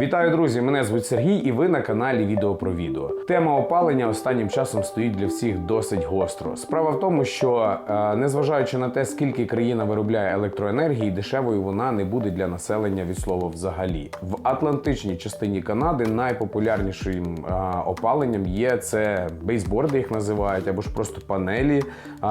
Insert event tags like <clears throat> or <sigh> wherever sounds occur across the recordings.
Вітаю, друзі! Мене звуть Сергій, і ви на каналі Відео про відео. Тема опалення останнім часом стоїть для всіх досить гостро. Справа в тому, що е, незважаючи на те, скільки країна виробляє електроенергії, дешевою вона не буде для населення від слова взагалі. В атлантичній частині Канади найпопулярнішим е, опаленням є це бейсборди, їх називають, або ж просто панелі,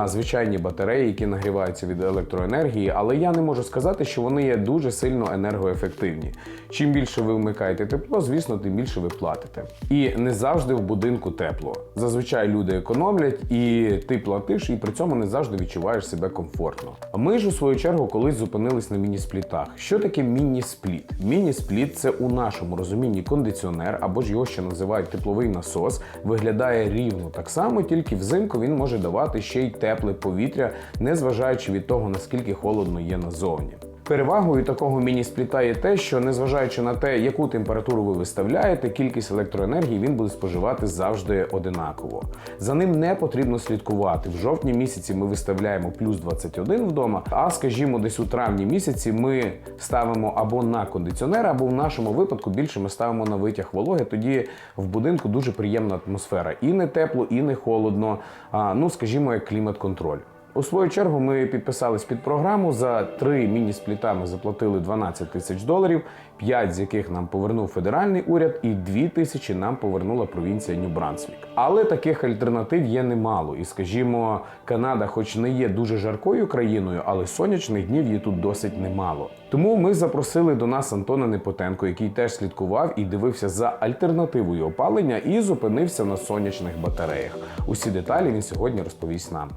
звичайні батареї, які нагріваються від електроенергії. Але я не можу сказати, що вони є дуже сильно енергоефективні. Чим більше ви вмикаєте тепло, звісно, тим більше ви платите. І не завжди в будинку тепло. Зазвичай люди економлять, і ти платиш, і при цьому не завжди відчуваєш себе комфортно. Ми ж у свою чергу колись зупинились на міні-сплітах. Що таке міні-спліт? Міні-спліт це у нашому розумінні кондиціонер, або ж його ще називають тепловий насос. Виглядає рівно так само, тільки взимку він може давати ще й тепле повітря, незважаючи від того наскільки холодно є назовні. Перевагою такого міні-спліта є те, що незважаючи на те, яку температуру ви виставляєте, кількість електроенергії він буде споживати завжди одинаково. За ним не потрібно слідкувати. В жовтні місяці ми виставляємо плюс 21 вдома, а скажімо, десь у травні місяці ми ставимо або на кондиціонер, або в нашому випадку більше ми ставимо на витяг вологи. Тоді в будинку дуже приємна атмосфера. І не тепло, і не холодно. А, ну скажімо, як клімат-контроль. У свою чергу ми підписались під програму. За три міні-спліта ми заплатили 12 тисяч доларів, 5 з яких нам повернув федеральний уряд, і 2 тисячі нам повернула провінція Нью-Брансвік. Але таких альтернатив є немало. І скажімо, Канада, хоч не є дуже жаркою країною, але сонячних днів є тут досить немало. Тому ми запросили до нас Антона Непотенко, який теж слідкував і дивився за альтернативою опалення, і зупинився на сонячних батареях. Усі деталі він сьогодні розповість нам.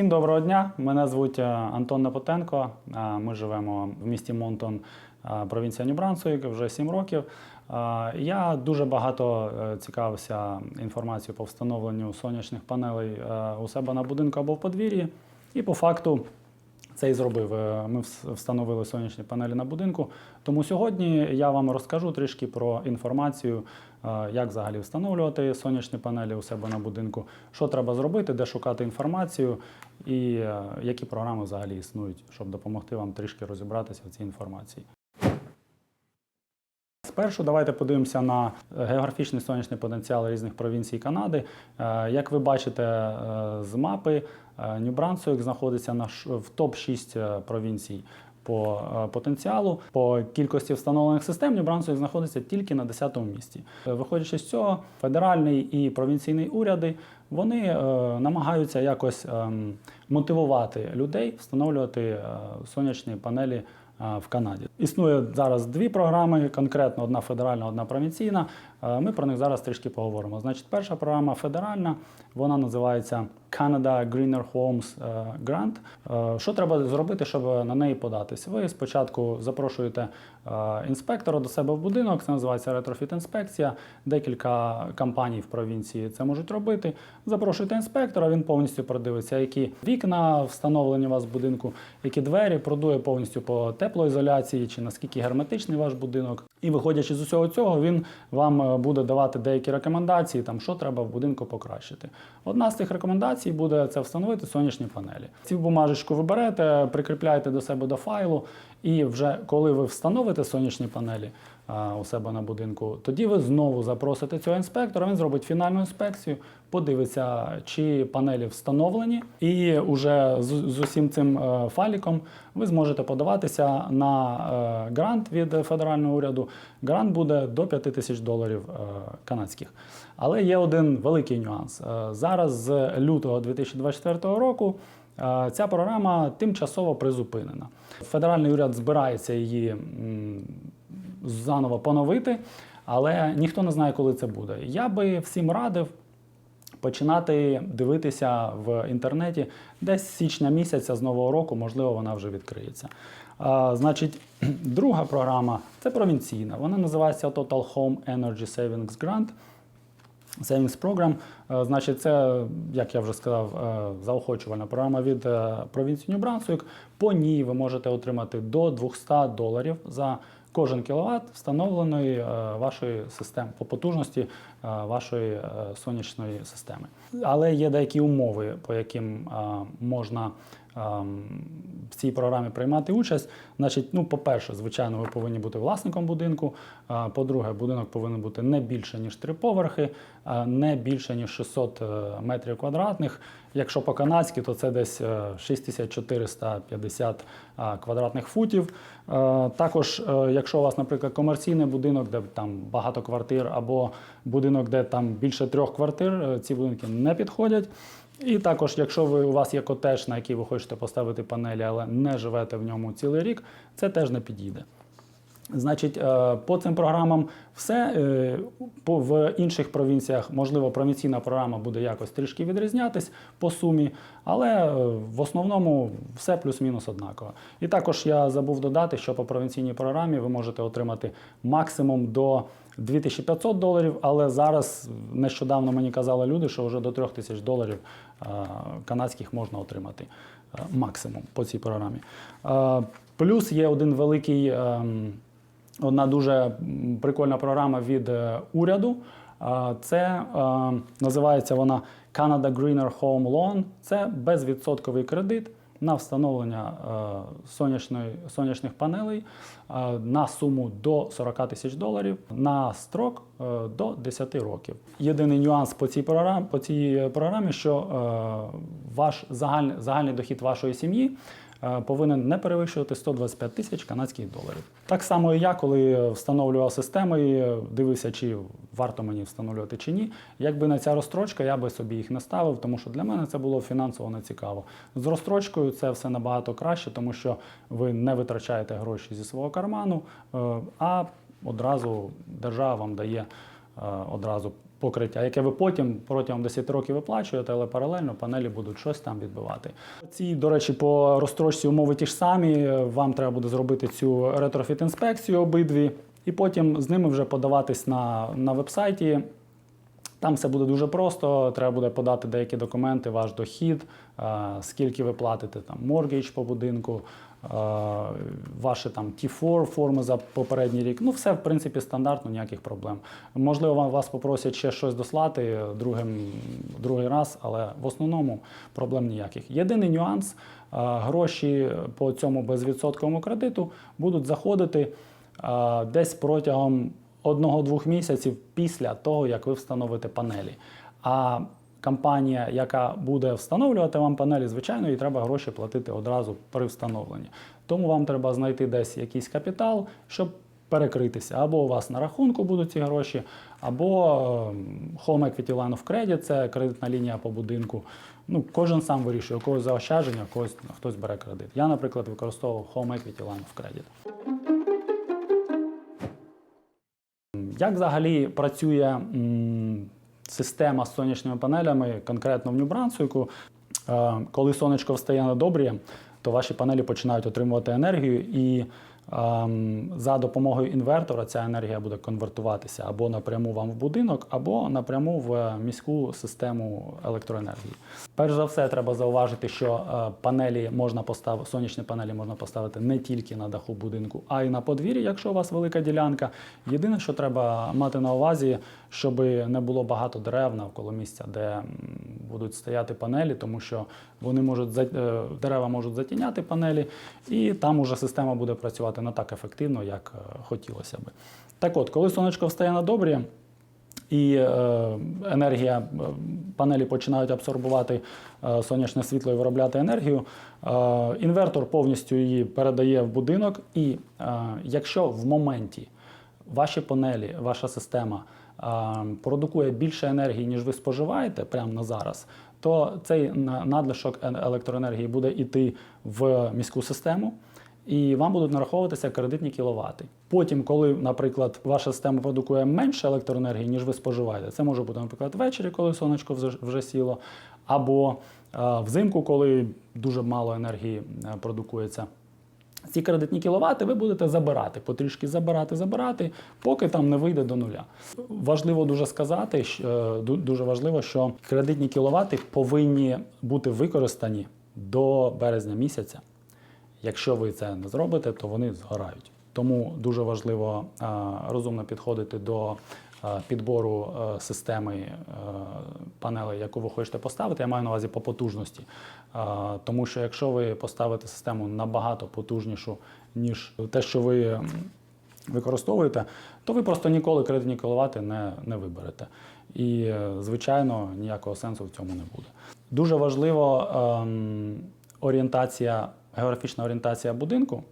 Всім доброго дня. Мене звуть е, Антон Напотенко. Е, Ми живемо в місті Монтон, е, провінція Нью-Брансуїк, вже 7 років. Я дуже багато цікавився інформацією по встановленню сонячних панелей у себе на будинку або в подвір'ї. І по факту це і зробив. Ми встановили сонячні панелі на будинку. Тому сьогодні я вам розкажу трішки про інформацію, як взагалі встановлювати сонячні панелі у себе на будинку, що треба зробити, де шукати інформацію, і е, які програми взагалі існують, щоб допомогти вам трішки розібратися в цій інформації. Спершу давайте подивимося на е, географічний сонячний потенціал різних провінцій Канади. Е, Як ви бачите з мапи, Нью-Брансуїк знаходиться на в топ-6 провінцій по е, потенціалу. По кількості встановлених систем Нью-Брансуїк знаходиться тільки на 10-му місці. Е, Виходячи з цього, федеральний і провінційний уряди вони е, намагаються якось ем, мотивувати людей встановлювати сонячні панелі в Канаді. Існує зараз дві програми, конкретно одна федеральна, одна провінційна. Е, Ми про них зараз трішки поговоримо. Значить, перша програма федеральна, вона називається Canada Greener Homes е, Grant. Е, Що треба зробити, щоб на неї податись? Ви спочатку запрошуєте інспектора до себе в будинок, це називається ретрофіт інспекція. Декілька компаній в провінції це можуть робити. Запрошуєте інспектора, він повністю продивиться, які вікна встановлені у вас в будинку, які двері, продує повністю по теплоізоляції чи наскільки герметичний ваш будинок. І виходячи з усього цього, він вам буде давати деякі рекомендації, там що треба в будинку покращити. Одна з цих рекомендацій буде це встановити сонячні панелі. Цю бумажечку ви берете, прикріпляєте до себе до файлу, і вже коли ви встановите сонячні панелі у себе на будинку, тоді ви знову запросите цього інспектора. Він зробить фінальну інспекцію, подивиться, чи панелі встановлені, і уже з, усім цим е, файліком ви зможете подаватися на е, грант від федерального уряду. Грант буде до 5 тисяч доларів е, канадських. Але є один великий нюанс. Зараз з лютого 2024 року. Е, Ця програма тимчасово призупинена. Федеральний уряд збирається її заново поновити, але ніхто не знає, коли це буде. Я би всім радив починати дивитися в інтернеті десь січня місяця з нового року, можливо, вона вже відкриється. А, значить, <clears throat> друга програма це провінційна. Вона називається Total Home Energy Savings Grant. Savings Program. Е, Значить, це, як я вже сказав, е, заохочувальна програма від е, провінції Нью-Брансуїк. По ній ви можете отримати до 200 доларів за кожен кіловат встановленої вашої системи по потужності вашої сонячної системи. Але є деякі умови, по яким можна в цій програмі приймати участь. Значить, ну, по-перше, звичайно, ви повинні бути власником будинку. По-друге, будинок повинен бути не більше, ніж три поверхи, не більше, ніж 600 е, метрів квадратних. Якщо по-канадськи, то це десь е, 6450 квадратних футів. Е, Також, е, якщо у вас, наприклад, комерційний будинок, де там багато квартир, або будинок, де там більше трьох квартир, е, ці будинки не підходять. І також, якщо ви, у вас є котедж, на який ви хочете поставити панелі, але не живете в ньому цілий рік, це теж не підійде. Значить, е, по цим програмам все. Е, В інших провінціях, можливо, провінційна програма буде якось трішки відрізнятись по сумі, але е, в основному все плюс-мінус однаково. І також я забув додати, що по провінційній програмі ви можете отримати максимум до 2500 доларів, але зараз нещодавно мені казали люди, що вже до 3000 доларів е, канадських можна отримати е, максимум по цій програмі. Е, Плюс є один великий. ем, Одна дуже прикольна програма від уряду. Це називається вона Canada Greener Home Loan. Це безвідсотковий кредит на встановлення е, сонячної, сонячних панелей е, на суму до 40 тисяч доларів на строк е, до 10 років. Єдиний нюанс по цій програмі, по цій програмі що ваш загальний, загальний дохід вашої сім'ї повинен не перевищувати 125 тисяч канадських доларів. Так само і я, коли встановлював систему і дивився, чи варто мені встановлювати чи ні. Якби не ця розстрочка, я би собі їх не ставив, тому що для мене це було фінансово нецікаво. З розстрочкою це все набагато краще, тому що ви не витрачаєте гроші зі свого карману, е, а одразу держава вам дає е, одразу покриття, яке ви потім протягом 10 років виплачуєте, але паралельно панелі будуть щось там відбивати. Ці, до речі, по розстрочці умови ті ж самі. Вам треба буде зробити цю ретрофіт-інспекцію обидві, і потім з ними вже подаватись на, на вебсайті. Там все буде дуже просто. Треба буде подати деякі документи, ваш дохід, е, скільки ви платите там моргідж по будинку, ваші там T4 форми за попередній рік. Ну, все в принципі стандартно, ніяких проблем. Можливо, вам вас попросять ще щось дослати другим, другий раз, але в основному проблем ніяких. Єдиний нюанс: гроші по цьому безвідсотковому кредиту будуть заходити десь протягом одного-двох місяців після того, як ви встановите панелі. А компанія, яка буде встановлювати вам панелі, звичайно, їй треба гроші платити одразу при встановленні. Тому вам треба знайти десь якийсь капітал, щоб перекритися. Або у вас на рахунку будуть ці гроші, або ем, Home Equity Line of Credit – це кредитна лінія по будинку. Ну, кожен сам вирішує, у когось заощадження, когось хтось бере кредит. Я, наприклад, використовував Home Equity Line of Credit. Як взагалі працює система з сонячними панелями, конкретно в Нью-Брансуйку? Е, коли сонечко встає на добрі, то ваші панелі починають отримувати енергію, і за допомогою інвертора ця енергія буде конвертуватися або напряму вам в будинок, або напряму в міську систему електроенергії. Перш за все, треба зауважити, що е, панелі можна поставити, сонячні панелі можна поставити не тільки на даху будинку, а й на подвір'ї, якщо у вас велика ділянка. Єдине, що треба мати на увазі, щоб не було багато дерев навколо місця, де будуть стояти панелі, тому що вони можуть е, дерева можуть затіняти панелі, і там уже система буде працювати не так ефективно, як е, хотілося би. Так от, коли сонечко встає на добрі, і е, енергія панелі починають абсорбувати сонячне світло і виробляти енергію. Інвертор повністю її передає в будинок, і якщо в моменті ваші панелі, ваша система продукує більше енергії, ніж ви споживаєте прямо на зараз, то цей надлишок електроенергії буде йти в міську систему. І вам будуть нараховуватися кредитні кіловати. Потім, коли, наприклад, ваша система продукує менше електроенергії, ніж ви споживаєте, це може бути, наприклад, ввечері, коли сонечко вже, вже сіло, або е, взимку, коли дуже мало енергії е, продукується. Ці кредитні кіловати ви будете забирати, потрішки забирати, забирати, поки там не вийде до нуля. Важливо дуже сказати, що, е, дуже важливо, що кредитні кіловати повинні бути використані до березня місяця. Якщо ви це не зробите, то вони згорають. Тому дуже важливо е, розумно підходити до підбору е, системи е, панелей, яку ви хочете поставити. Я маю на увазі по потужності. Е, Тому що якщо ви поставите систему набагато потужнішу, ніж те, що ви використовуєте, то ви просто ніколи кредитні кіловати не, не виберете. І, е, звичайно, ніякого сенсу в цьому не буде. Дуже важливо ем, орієнтація, географічна орієнтація будинку,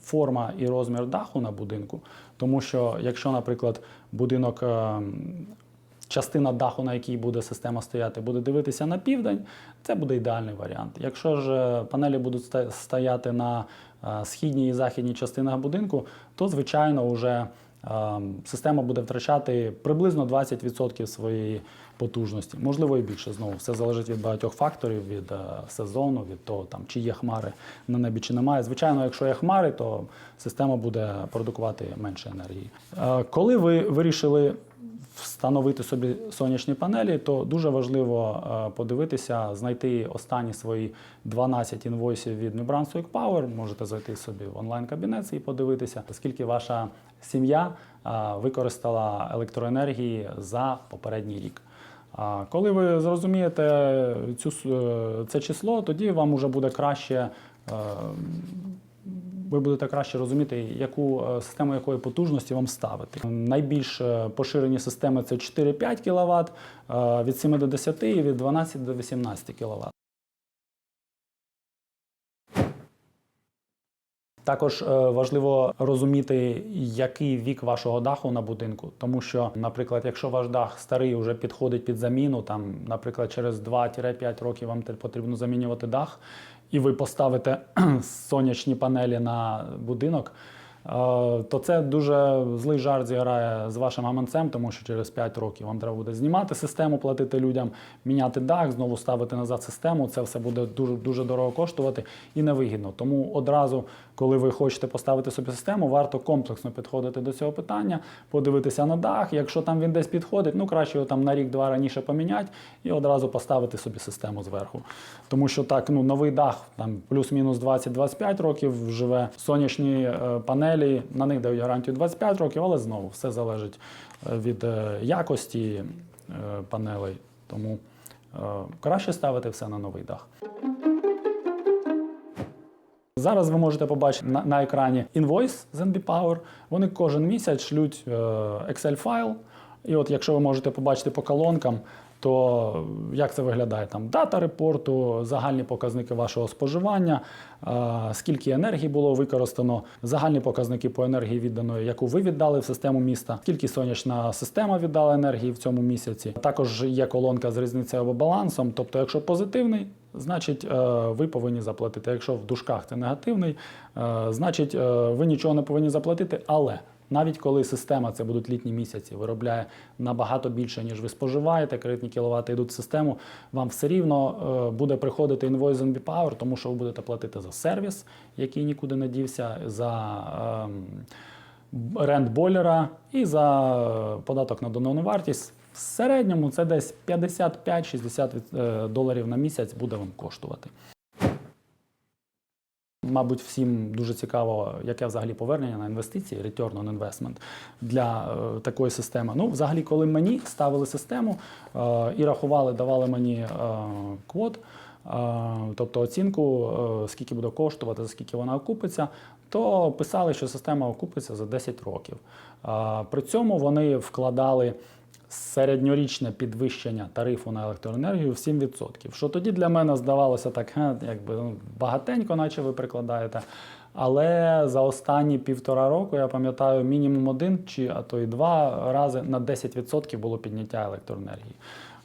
форма і розмір даху на будинку. Тому що, якщо, наприклад, будинок. ем, Частина даху, на якій буде система стояти, буде дивитися на південь, це буде ідеальний варіант. Якщо ж е, панелі будуть стояти на е, східній і західній частинах будинку, то звичайно вже е, система буде втрачати приблизно 20% своєї потужності. Можливо, і більше знову. Все залежить від багатьох факторів, від е, сезону, від того, там, чи є хмари на небі, чи немає. Звичайно, якщо є хмари, то система буде продукувати менше енергії. Е, Коли ви вирішили встановити собі сонячні панелі, то дуже важливо е, подивитися, знайти останні свої 12 інвойсів від New Brunswick Power. Можете зайти собі в онлайн-кабінет і подивитися, скільки ваша сім'я е, використала електроенергії за попередній рік. А коли ви зрозумієте цю, е, це число, тоді вам вже буде краще. Ви будете краще розуміти, яку е, систему якої потужності вам ставити. Найбільш е, поширені системи це 4-5 кВт, е, від 7 до 10 і від 12 до 18 кВт. Також важливо розуміти, який вік вашого даху на будинку, тому що, наприклад, якщо ваш дах старий вже підходить під заміну, там, наприклад, через 2-5 років вам потрібно замінювати дах, і ви поставите <clears throat> сонячні панелі на будинок. Е, То це дуже злий жарт зіграє з вашим гаманцем, тому що через 5 років вам треба буде знімати систему, платити людям, міняти дах, знову ставити назад систему. Це все буде дуже дуже дорого коштувати і невигідно. Тому одразу, коли ви хочете поставити собі систему, варто комплексно підходити до цього питання, подивитися на дах. Якщо там він десь підходить, ну краще його там на рік-два раніше поміняти і одразу поставити собі систему зверху. Тому що так, ну новий дах там плюс-мінус 20-25 років живе. Сонячні е, панелі на них дають гарантію 25 років, але знову все залежить е, від е, якості е, панелей. Тому краще ставити все на новий дах. Зараз ви можете побачити на, на екрані інвойс з NB Power. Вони кожен місяць шлють е, Excel-файл. І от якщо ви можете побачити по колонкам, то як це виглядає? Там дата репорту, загальні показники вашого споживання, скільки енергії було використано, загальні показники по енергії відданої, яку ви віддали в систему міста, скільки сонячна система віддала енергії в цьому місяці. Також є колонка з різницею або балансом. Тобто, якщо позитивний, значить е, ви повинні заплатити. Якщо в дужках це негативний, е, значить е, ви нічого не повинні заплатити, але. Навіть коли система, це будуть літні місяці, виробляє набагато більше, ніж ви споживаєте, кредитні кіловати йдуть в систему, вам все рівно е, буде приходити інвойс Power, тому що ви будете платити за сервіс, який нікуди не дівся, за ем, рент бойлера і за е, податок на додану вартість. В середньому це десь 55-60 від- е, доларів на місяць буде вам коштувати. Мабуть, всім дуже цікаво, яке взагалі повернення на інвестиції, return on investment для е, такої системи. Ну, взагалі, коли мені ставили систему е, і рахували, давали мені е, квот, е, тобто оцінку, е, скільки буде коштувати, за скільки вона окупиться, то писали, що система окупиться за 10 років. Е, при цьому вони вкладали середньорічне підвищення тарифу на електроенергію в 7%. Що тоді для мене здавалося так, якби ну, багатенько, наче ви прикладаєте. Але за останні півтора року я пам'ятаю мінімум один чи а то й два рази на 10% було підняття електроенергії.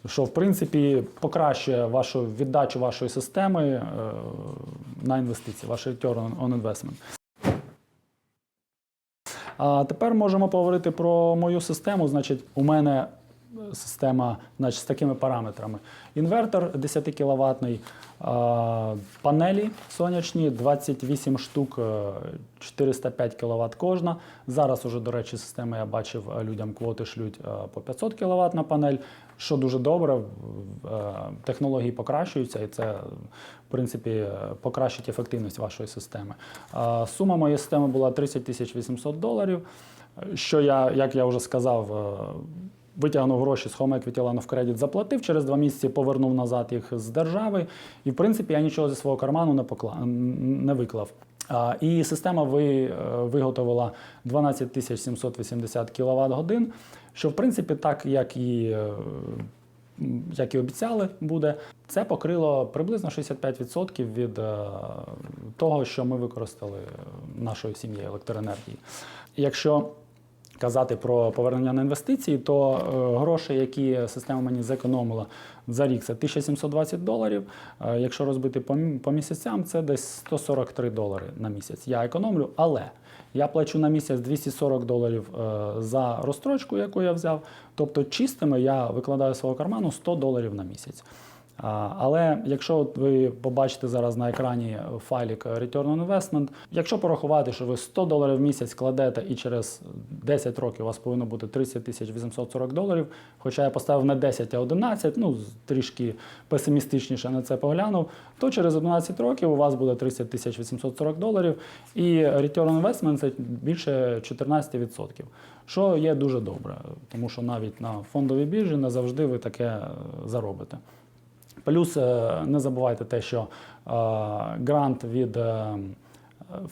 Що в принципі покращує вашу віддачу вашої системи е, на інвестиції, ваш return on investment. А тепер можемо поговорити про мою систему. Значить, у мене система значить, з такими параметрами. Інвертор 10 кВт, панелі сонячні, 28 штук, е, 405 кВт кожна. Зараз уже, до речі, система я бачив, е, людям квоти шлють е, по 500 кВт на панель, що дуже добре. е, Технології покращуються, і це, в принципі, е, покращить ефективність вашої системи. Е, Сума моєї системи була 30 тисяч 800 доларів. е, Що я, як я вже сказав, е, витягнув гроші з Home Equity Line of Credit, заплатив, через два місяці повернув назад їх з держави. І, в принципі, я нічого зі свого карману не, покла... не виклав. А, І система ви, е, виготовила 12 тисяч 780 кВт годин, що в принципі так, як і, е, як і обіцяли, буде. Це покрило приблизно 65% від е, того, що ми використали нашою сім'єю електроенергії. Якщо казати про повернення на інвестиції, то е, гроші, які система мені зекономила за рік, це 1720 доларів. Е, якщо розбити по, мі- по місяцям, це десь 143 долари на місяць. Я економлю, але я плачу на місяць 240 доларів е, за розстрочку, яку я взяв. Тобто чистими я викладаю свого карману 100 доларів на місяць. Але якщо ви побачите зараз на екрані файлік Return on Investment, якщо порахувати, що ви 100 доларів в місяць кладете і через 10 років у вас повинно бути 30 тисяч 840 доларів, хоча я поставив не 10, а 11, ну трішки песимістичніше на це поглянув, то через 11 років у вас буде 30 тисяч 840 доларів, і Return on Investment це більше 14%. Що є дуже добре, тому що навіть на фондовій біржі не завжди ви таке заробите. Плюс е, не забувайте те, що е, грант від е,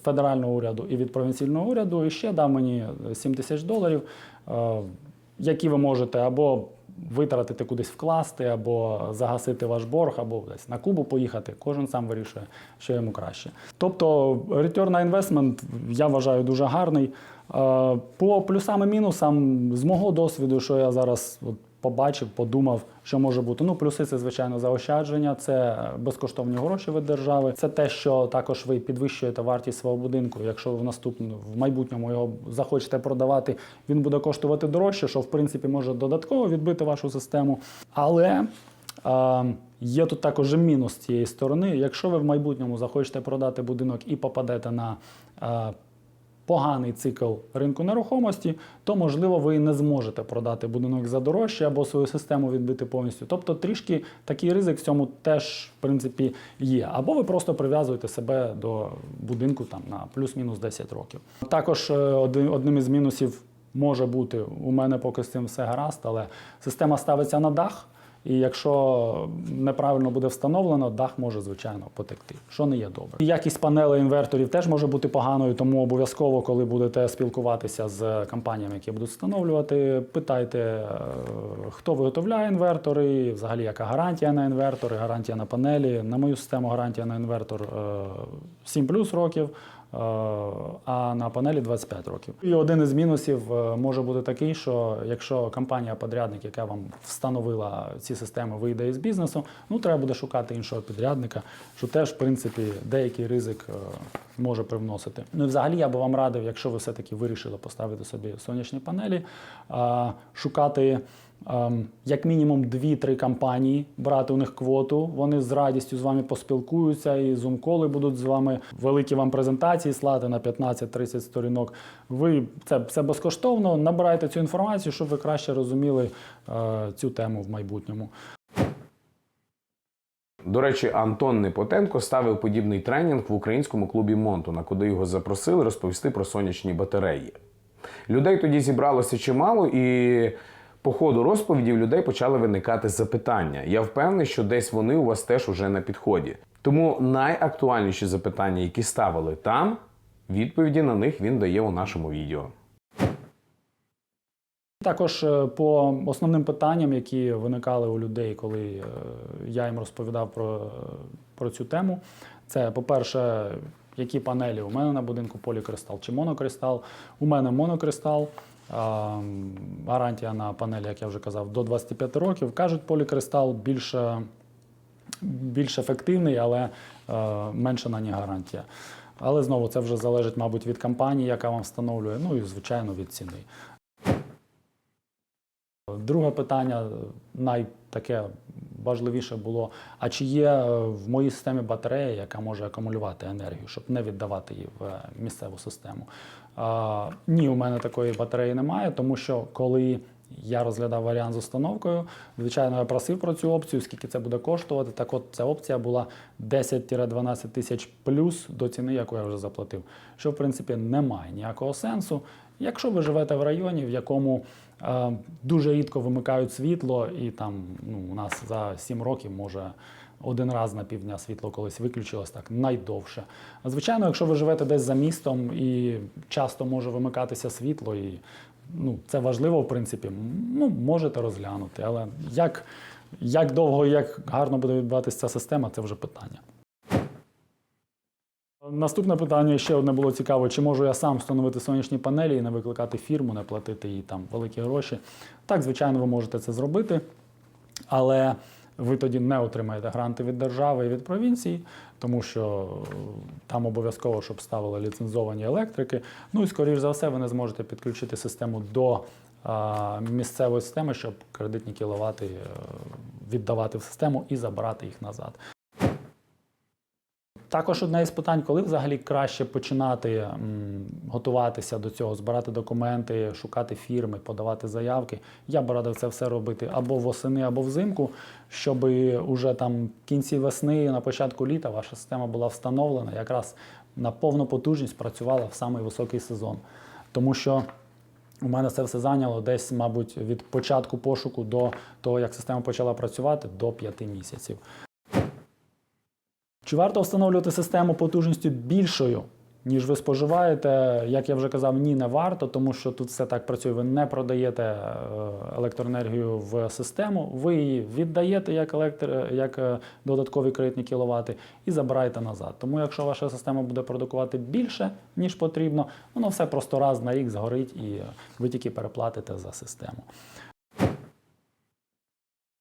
федерального уряду і від провінційного уряду ще дав мені 7 тисяч доларів, які ви можете або витратити кудись вкласти, або загасити ваш борг, або десь на Кубу поїхати. Кожен сам вирішує, що йому краще. Тобто, return на інвестмент я вважаю дуже гарний. По плюсам і мінусам, з мого досвіду, що я зараз побачив, подумав, що може бути. Ну, плюси це звичайно заощадження, це безкоштовні гроші від держави. Це те, що також ви підвищуєте вартість свого будинку. Якщо в наступному в майбутньому його захочете продавати, він буде коштувати дорожче, що в принципі може додатково відбити вашу систему. Але е, є тут також мінус цієї сторони. Якщо ви в майбутньому захочете продати будинок і попадете на е, поганий цикл ринку нерухомості, то можливо ви не зможете продати будинок за дорожче або свою систему відбити повністю. Тобто трішки такий ризик в цьому теж в принципі є. Або ви просто прив'язуєте себе до будинку там на плюс-мінус 10 років. Також е, одним із мінусів може бути у мене поки з цим все гаразд, але система ставиться на дах. І якщо неправильно буде встановлено, дах може звичайно потекти, що не є добре. Якість панелей інверторів теж може бути поганою, тому обов'язково, коли будете спілкуватися з компаніями, які будуть встановлювати, питайте, е, хто виготовляє інвертори, взагалі яка гарантія на інвертори, гарантія на панелі. На мою систему гарантія на інвертор е, 7 плюс років. А на панелі 25 років. І один із мінусів е, може бути такий, що якщо компанія-подрядник, яка вам встановила ці системи, вийде із бізнесу, ну треба буде шукати іншого підрядника, що теж, в принципі, деякий ризик е, може привносити. Ну і взагалі я би вам радив, якщо ви все-таки вирішили поставити собі сонячні панелі, шукати. Ем, Як мінімум 2-3 компанії брати у них квоту. Вони з радістю з вами поспілкуються і зум-коли будуть з вами великі вам презентації слати на 15-30 сторінок. Ви це, це безкоштовно. Набирайте цю інформацію, щоб ви краще розуміли е, цю тему в майбутньому. До речі, Антон Непотенко ставив подібний тренінг в українському клубі Монтуна, куди його запросили розповісти про сонячні батареї. Людей тоді зібралося чимало, і по ходу розповіді в людей почали виникати запитання. Я впевнений, що десь вони у вас теж уже на підході. Тому найактуальніші запитання, які ставили там, відповіді на них він дає у нашому відео. Також е, по основним питанням, які виникали у людей, коли е, я їм розповідав про, про цю тему, це, по-перше, які панелі у мене на будинку полікристал чи монокристал. У мене монокристал. Гарантія на панелі, як я вже казав, до 25 років. Кажуть, полікристал більш, більш ефективний, але е, менше на ній гарантія. Але знову це вже залежить, мабуть, від компанії, яка вам встановлює, ну і звичайно від ціни. Друге питання, найтаке важливіше було: а чи є е, в моїй системі батарея, яка може акумулювати енергію, щоб не віддавати її в е, місцеву систему? А, ні, у мене такої батареї немає, тому що коли я розглядав варіант з установкою, звичайно, я просив про цю опцію, скільки це буде коштувати. Так от ця опція була 10-12 тисяч плюс до ціни, яку я вже заплатив. Що в принципі немає ніякого сенсу. Якщо ви живете в районі, в якому е, дуже рідко вимикають світло, і там ну, у нас за 7 років може один раз на півдня світло колись виключилось так найдовше. Звичайно, якщо ви живете десь за містом і часто може вимикатися світло, і ну, це важливо, в принципі, ну, можете розглянути. Але як, як довго і як гарно буде відбуватися ця система, це вже питання. Наступне питання ще одне було цікаво: чи можу я сам встановити сонячні панелі і не викликати фірму, не платити їй там великі гроші. Так, звичайно, ви можете це зробити, але ви тоді не отримаєте гранти від держави і від провінції, тому що е, там обов'язково, щоб ставили ліцензовані електрики. Ну і скоріш за все, ви не зможете підключити систему до а, місцевої системи, щоб кредитні кіловати е, віддавати в систему і забрати їх назад. Також одне із питань, коли взагалі краще починати готуватися до цього, збирати документи, шукати фірми, подавати заявки. Я б радив це все робити або восени, або взимку, щоб уже там в кінці весни, на початку літа ваша система була встановлена, якраз на повну потужність працювала в самий високий сезон. Тому що у мене це все зайняло десь, мабуть, від початку пошуку до того, як система почала працювати, до 5 місяців. Чи варто встановлювати систему потужністю більшою, ніж ви споживаєте? Як я вже казав, ні, не варто, тому що тут все так працює. Ви не продаєте е, електроенергію в систему, ви її віддаєте як, електр... як е, додаткові кредитні кіловати і забираєте назад. Тому якщо ваша система буде продукувати більше, ніж потрібно, воно все просто раз на рік згорить і ви тільки переплатите за систему.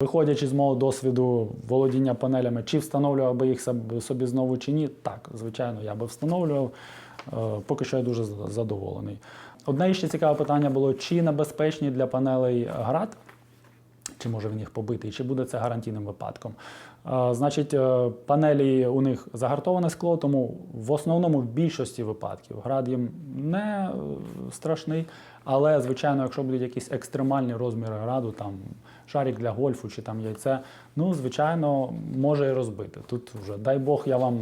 Виходячи з мого досвіду володіння панелями, чи встановлював би їх собі знову чи ні, так, звичайно, я би встановлював. Е, Поки що я дуже задоволений. Одне ще цікаве питання було: чи небезпечні для панелей град, чи може він їх побити, чи буде це гарантійним випадком. Значить, е, панелі у них загартоване скло, тому в основному в більшості випадків град їм не е, страшний. Але, звичайно, якщо будуть якісь екстремальні розміри граду, там шарик для гольфу чи там яйце, ну, звичайно, може і розбити. Тут вже, дай Бог, я вам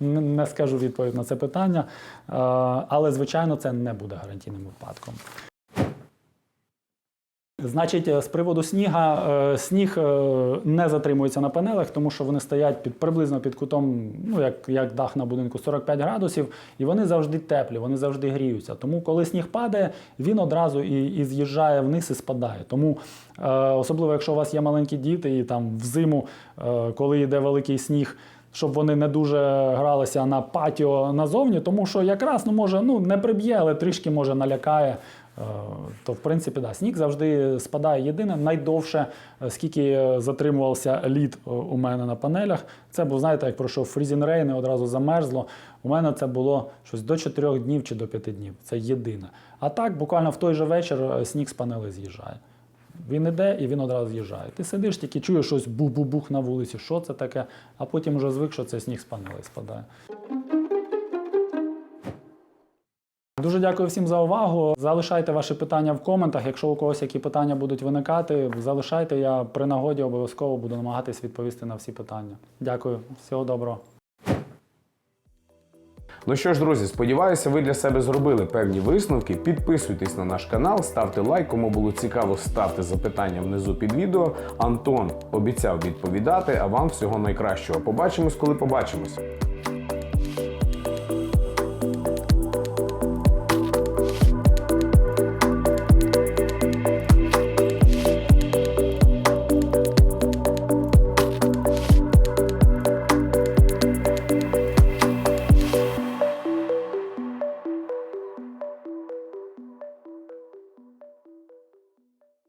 не скажу відповідь на це питання, Е, але, звичайно, це не буде гарантійним випадком. Значить, е, з приводу сніга, е, сніг е, не затримується на панелях, тому що вони стоять під приблизно під кутом, ну як, як дах на будинку 45 градусів, і вони завжди теплі, вони завжди гріються. Тому, коли сніг падає, він одразу і, і з'їжджає вниз і спадає. Тому, особливо, якщо у вас є маленькі діти, і там взиму, коли йде великий сніг. Щоб вони не дуже гралися на патіо назовні, тому що якраз ну може ну не приб'є, але трішки може налякає. Е, То, в принципі, да, сніг завжди спадає єдине. Найдовше, е, скільки е, затримувався лід у мене на панелях, це був, знаєте, як пройшов фрізін рейн і одразу замерзло. У мене це було щось до 4 днів чи до 5 днів. Це єдине. А так, буквально в той же вечір сніг з панели з'їжджає. Він іде і він одразу з'їжджає. Ти сидиш, тільки чуєш щось бух-бух-бух на вулиці, що це таке, а потім вже звик, що це сніг з панелей спадає. Дуже дякую всім за увагу. Залишайте ваші питання в коментах. Якщо у когось які питання будуть виникати, залишайте. Я при нагоді обов'язково буду намагатись відповісти на всі питання. Дякую, всього доброго. Ну що ж, друзі, сподіваюся, ви для себе зробили певні висновки. Підписуйтесь на наш канал, ставте лайк, кому було цікаво, ставте запитання внизу під відео. Антон обіцяв відповідати, а вам всього найкращого. Побачимось, коли побачимось.